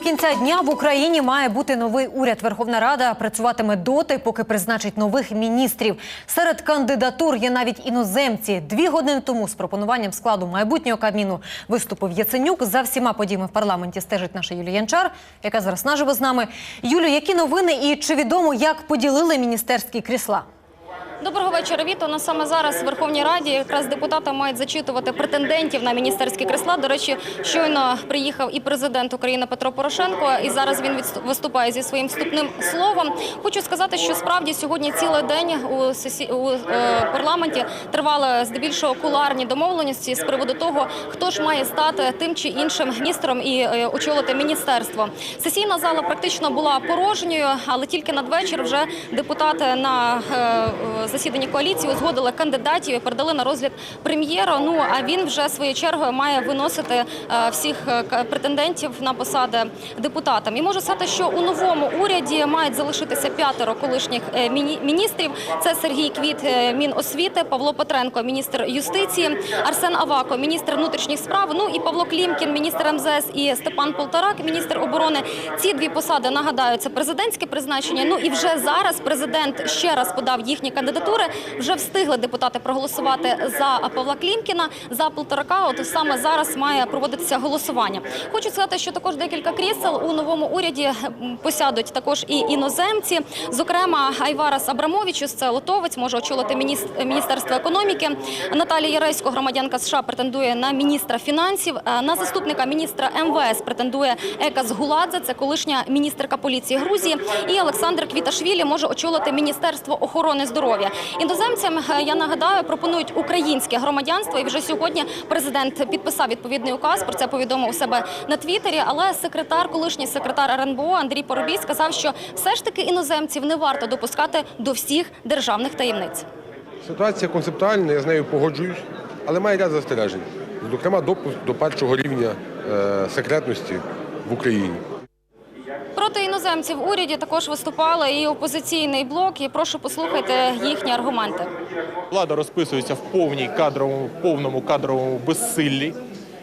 кінця дня в Україні має бути новий уряд. Верховна Рада працюватиме доти, поки призначить нових міністрів. Серед кандидатур є навіть іноземці. Дві години тому з пропонуванням складу майбутнього кабміну виступив Яценюк. За всіма подіями в парламенті стежить наша Юлія Янчар, яка зараз наживо з нами. Юлю, які новини і чи відомо, як поділили міністерські крісла? Доброго вечора. Віто. На саме зараз в Верховній Раді якраз депутати мають зачитувати претендентів на міністерські крісла. До речі, щойно приїхав і президент України Петро Порошенко, і зараз він виступає зі своїм вступним словом. Хочу сказати, що справді сьогодні цілий день у, сесі... у е, парламенті тривали здебільшого куларні домовленості з приводу того, хто ж має стати тим чи іншим міністром і е, очолити міністерство. Сесійна зала практично була порожньою, але тільки надвечір вже депутати на е, засіданні коаліції узгодили кандидатів і передали на розгляд прем'єра. Ну а він вже своєю чергою має виносити е, всіх е, претендентів на посади депутатам. І можу сказати, що у новому уряді мають залишитися п'ятеро колишніх е, міністрів. Це Сергій Квіт, Міносвіти, Павло Петренко, міністр юстиції, Арсен Авако, міністр внутрішніх справ. Ну і Павло Клімкін, міністр МЗС, і Степан Полторак, міністр оборони. Ці дві посади нагадаю, це президентське призначення. Ну і вже зараз президент ще раз подав їхні кандидатури. Вже встигли депутати проголосувати за Павла Клімкіна, за Полторака. От саме зараз має проводитися голосування. Хочу сказати, що також декілька крісел у новому уряді посядуть також і іноземці. Зокрема, Айварас Абрамовичус, це литовець, може очолити мініс- міністерство економіки. Наталія Яресько, громадянка США, претендує на міністра фінансів. Е, На заступника міністра МВС претендує Екас Гуладзе, це колишня міністерка поліції Грузії. І Олександр Квіташвілі може очолити міністерство охорони здоров'я. Іноземцям е, я нагадаю, пропонують українське громадянство. І вже сьогодні президент підписав відповідний указ. Про це повідомив себе на Твіттері. Але секретар, колишній секретар РНБО Андрій Поробій сказав, що все ж таки іноземців не варто допускати до всіх державних таємниць. Ситуація концептуальна, я з нею погоджуюсь, але має ряд застережень. Зокрема, допуск до першого рівня е, секретності в Україні. Проти іноземців в уряді також виступали і опозиційний блок. І прошу послухайте їхні аргументи. Влада розписується в повній кадровому, повному кадровому безсиллі.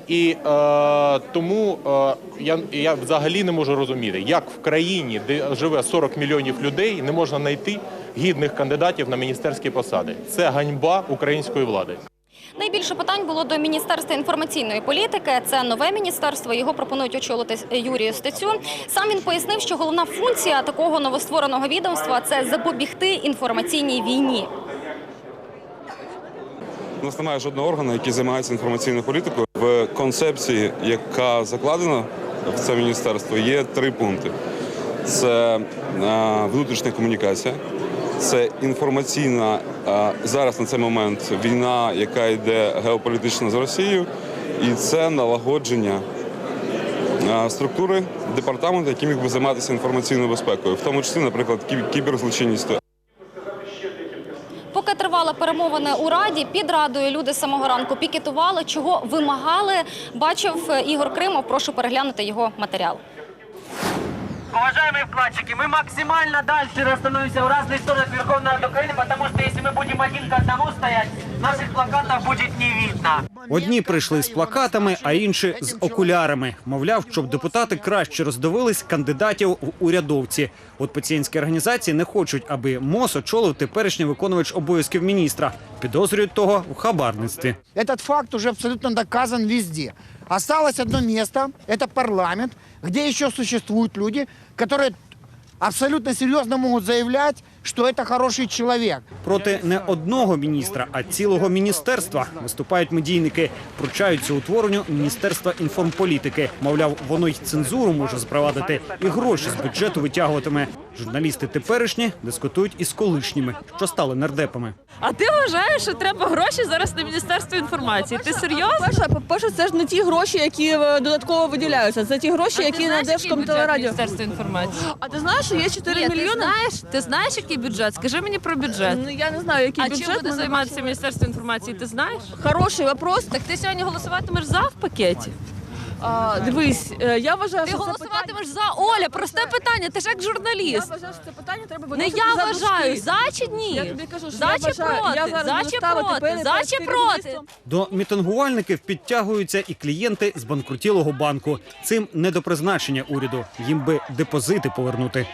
І е, тому е, я, я взагалі не можу розуміти, як в країні, де живе 40 мільйонів людей, не можна знайти гідних кандидатів на міністерські посади. Це ганьба української влади. Найбільше питань було до міністерства інформаційної політики. Це нове міністерство. Його пропонують очолити Юрію Стецю. Сам він пояснив, що головна функція такого новоствореного відомства це запобігти інформаційній війні. У нас немає жодного органу, який займається інформаційною політикою. В концепції, яка закладена в це міністерство, є три пункти: це е, внутрішня комунікація, це інформаційна зараз на цей момент війна, яка йде геополітична з Росією, і це налагодження структури департаменту, який міг би займатися інформаційною безпекою, в тому числі, наприклад, кіб- кіберзлочинністю. Поки тривали перемовини у раді, під радою люди з самого ранку пікетували, чого вимагали. Бачив е, Ігор Кримов. Прошу переглянути його матеріал Уважаемые вкладчики, мы максимально дальше расстановимся в разные стороны от Верховной Рады Украины, потому что если мы будем один к одному стоять, наших плакатов будет не видно. Одні прийшли з плакатами, а інші з окулярами. Мовляв, щоб депутати краще роздивились кандидатів в урядовці. От пацієнтські організації не хочуть, аби МОЗ очолив теперішній виконувач обов'язків міністра. Підозрюють того в хабарництві. Этот факт уже абсолютно доказан везде. Осталось одно место, это парламент, где еще существуют люди, которые абсолютно серьезно могут заявлять, что це хороший чоловік. Проти не одного міністра, а цілого міністерства виступають медійники. Пручаються утворенню міністерства інформполітики. Мовляв, воно й цензуру може запровадити і гроші з бюджету витягуватиме. Журналісти теперішні дискутують із колишніми, що стали нардепами. А ти вважаєш, що треба гроші зараз на міністерство інформації? Ти серйозно? Перше, по-перше, це ж не ті гроші, які е, додатково виділяються. Це ті гроші, які на Держкомтелерадіо. міністерство інформації? А ти знаєш, що є 4 Ні, ти мільйони? знаєш, ти знаєш, який бюджет? Скажи мені про бюджет. Ну, я не знаю, який А бюджет. чим буде ми займатися міністерство інформації? Ти знаєш? Хороший вопрос. Так ти сьогодні голосуватимеш за в пакеті? А, дивись, е, я вважаю, Ти що це питання... голосуватимеш за Оля. Просте питання. Ти ж як Я журналіст. вважаю, що це питання треба Не виносити я за вважаю, дужки. за чи ні? Я тобі кажу, що за я чи вважаю, проти? я зараз за чи ставити проти? перед За чи проти? керівництвом. До мітингувальників підтягуються і клієнти з банкрутілого банку. Цим не до призначення уряду. Їм би депозити повернути.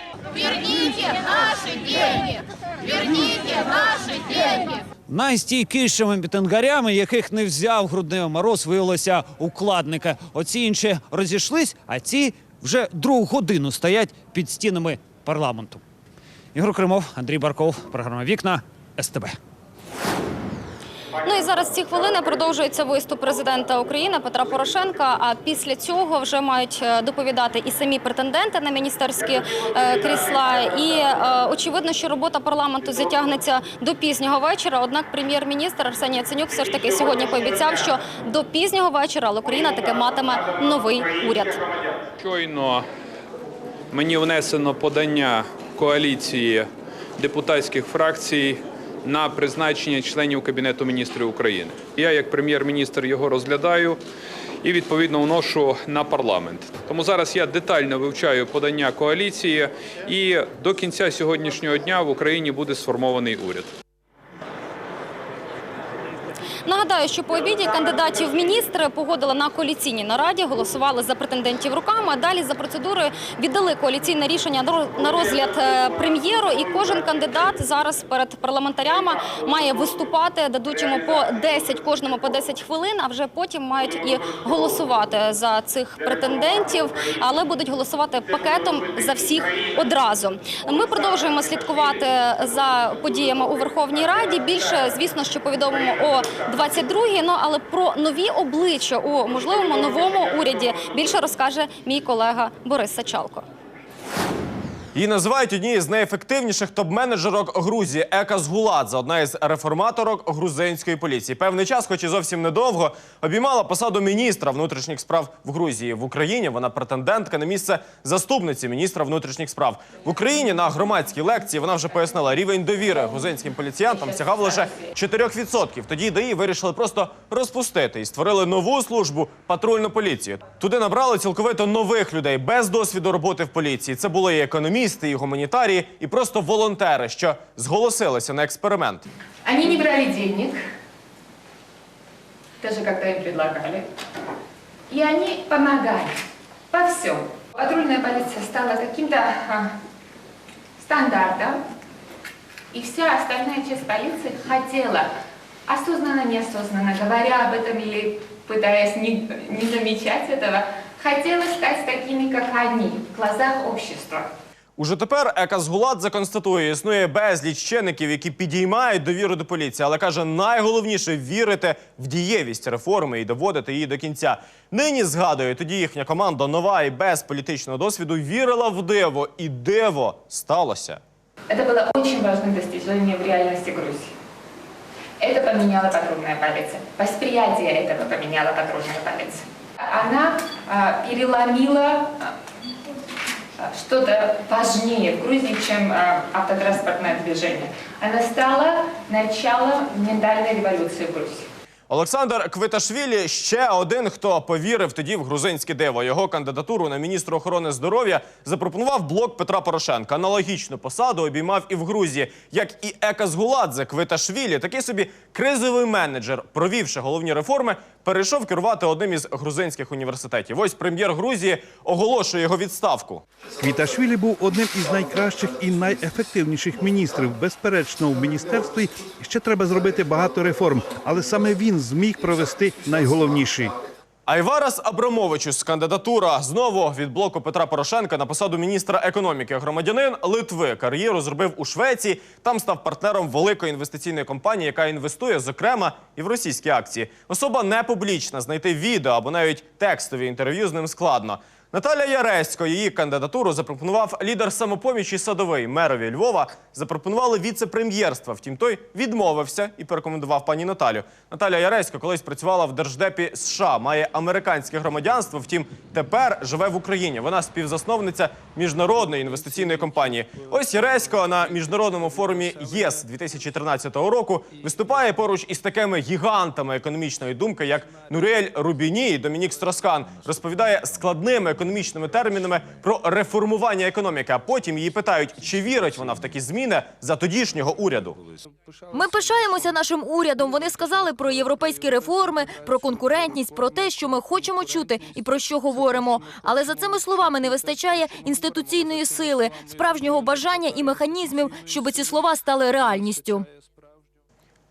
Найстійкішими мітингарями, яких не взяв грудний мороз, виявилися укладники. Оці інші розійшлись, а ці вже другу годину стоять під стінами парламенту. Ігор Кримов, Андрій Барков, програма Вікна СТБ. Ну і зараз ці хвилини продовжується виступ президента України Петра Порошенка. А після цього вже мають е, доповідати і самі претенденти на міністерські е, крісла. І е, очевидно, що робота парламенту затягнеться до пізнього вечора. Однак прем'єр-міністр Арсеній Яценюк все ж таки сьогодні пообіцяв, що до пізнього вечора але Україна таки матиме новий уряд. Щойно мені внесено подання коаліції депутатських фракцій на призначення членів Кабінету міністрів України. Я, як прем'єр-міністр, його розглядаю і відповідно вношу на парламент. Тому зараз я детально вивчаю подання коаліції, і до кінця сьогоднішнього дня в Україні буде сформований уряд. Нагадаю, що по обіді кандидатів в міністри погодили на коаліційній нараді, голосували за претендентів руками. А далі за процедурою віддали коаліційне рішення на- розгляд е, прем'єру. І кожен кандидат зараз перед парламентарями має виступати. Дадуть йому по 10, кожному по 10 хвилин. А вже потім мають і голосувати за цих претендентів, але будуть голосувати пакетом за всіх одразу. Ми продовжуємо слідкувати за подіями у Верховній Раді. Більше, звісно, що повідомимо о 22-й, Ну але про нові обличчя у можливому новому уряді більше розкаже мій колега Борис Сачалко. Її називають однією з найефективніших топ-менеджерок Грузії Ека Згуладзе, одна із реформаторок грузинської поліції. Певний час, хоч і зовсім недовго, обіймала посаду міністра внутрішніх справ в Грузії. В Україні вона претендентка на місце заступниці міністра внутрішніх справ. В Україні на громадській лекції вона вже пояснила, рівень довіри грузинським поліціянтам сягав лише 4%. Тоді ДАІ вирішили просто розпустити і створили нову службу патрульну поліцію. Туди набрали цілковито нових людей без досвіду роботи в поліції. Це були і економісти, і гуманітарії, і просто волонтери, що зголосилися на експеримент. Они не брали денег, даже когда им предлагали, и они помогали во всем. Патрульная полиция стала каким-то а, стандартом, и вся остальная часть полиции хотела, осознанно, неосознанно, говоря об этом или пытаясь не, не замечать этого, хотела стать такими, как они, в глазах общества. Уже тепер Ека Згуладзе констатує, існує безліч чинників, які підіймають довіру до поліції, але каже, найголовніше вірити в дієвість реформи і доводити її до кінця. Нині згадує, тоді їхня команда нова і без політичного досвіду вірила в диво, і диво сталося. Это было очень важным достижением в реальности Грузии. Это поменяла патрульная полиция. Восприятие этого поменяла патрульная полиция. Она а, переломила а, что-то важнее в Грузии, чем автотранспортное движение. Она стала началом ментальной революции в Грузии. Олександр Квиташвілі ще один, хто повірив тоді в грузинське диво. Його кандидатуру на міністра охорони здоров'я запропонував блок Петра Порошенка. Аналогічну посаду обіймав і в Грузії, як і Ека Згуладзе Квиташвілі, такий собі кризовий менеджер, провівши головні реформи, перейшов керувати одним із грузинських університетів. Ось прем'єр Грузії оголошує його відставку. Квіташвілі був одним із найкращих і найефективніших міністрів. Безперечно, в міністерстві ще треба зробити багато реформ, але саме він зміг провести найголовніший. Айварас Абрамовичус кандидатура знову від блоку Петра Порошенка на посаду міністра економіки. Громадянин Литви кар'єру зробив у Швеції. Там став партнером великої інвестиційної компанії, яка інвестує, зокрема, і в російські акції. Особа не публічна. Знайти відео або навіть текстові інтерв'ю з ним складно. Наталя Яресько її кандидатуру запропонував лідер самопомічі садовий мерові Львова. Запропонували віце-прем'єрства. Втім, той відмовився і порекомендував пані Наталю. Наталя Яресько колись працювала в держдепі США, має американське громадянство. Втім, тепер живе в Україні. Вона співзасновниця міжнародної інвестиційної компанії. Ось Яресько на міжнародному форумі ЄС 2013 року виступає поруч із такими гігантами економічної думки, як Нуріель Рубіні і Домінік Строскан. Розповідає складними економічними термінами про реформування економіки. А потім її питають, чи вірить вона в такі зміни за тодішнього уряду. Ми пишаємося нашим урядом. Вони сказали про європейські реформи, про конкурентність, про те, що ми хочемо чути і про що говоримо. Але за цими словами не вистачає інституційної сили, справжнього бажання і механізмів, щоб ці слова стали реальністю.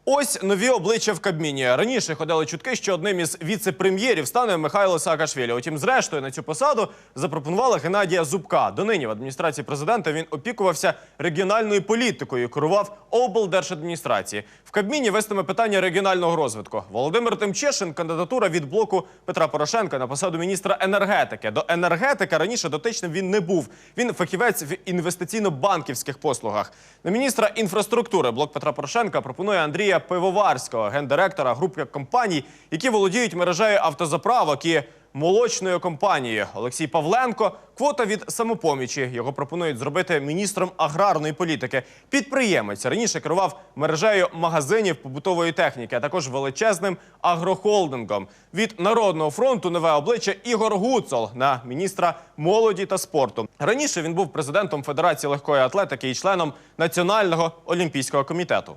Ось нові обличчя в Кабміні. Раніше ходили чутки, що одним із віце-прем'єрів стане Михайло Саакашвілі. Утім, зрештою на цю посаду запропонували Геннадія Зубка. Донині в адміністрації президента він опікувався регіональною політикою, і керував облдержадміністрації. В Кабміні вестиме питання регіонального розвитку. Володимир Тимчешин кандидатура від блоку Петра Порошенка на посаду міністра енергетики. До енергетика раніше дотичним він не був. Він фахівець в інвестиційно-банківських послугах. На міністра інфраструктури блок Петра Порошенка пропонує Андрія Пивоварського, гендиректора групи компаній, які володіють мережею автозаправок і молочною компанією. Олексій Павленко квота від самопомічі. Його пропонують зробити міністром аграрної політики. Підприємець раніше керував мережею магазинів побутової техніки, а також величезним агрохолдингом. Від народного фронту нове обличчя Ігор Гуцол на міністра молоді та спорту. Раніше він був президентом Федерації легкої атлетики і членом Національного олімпійського комітету.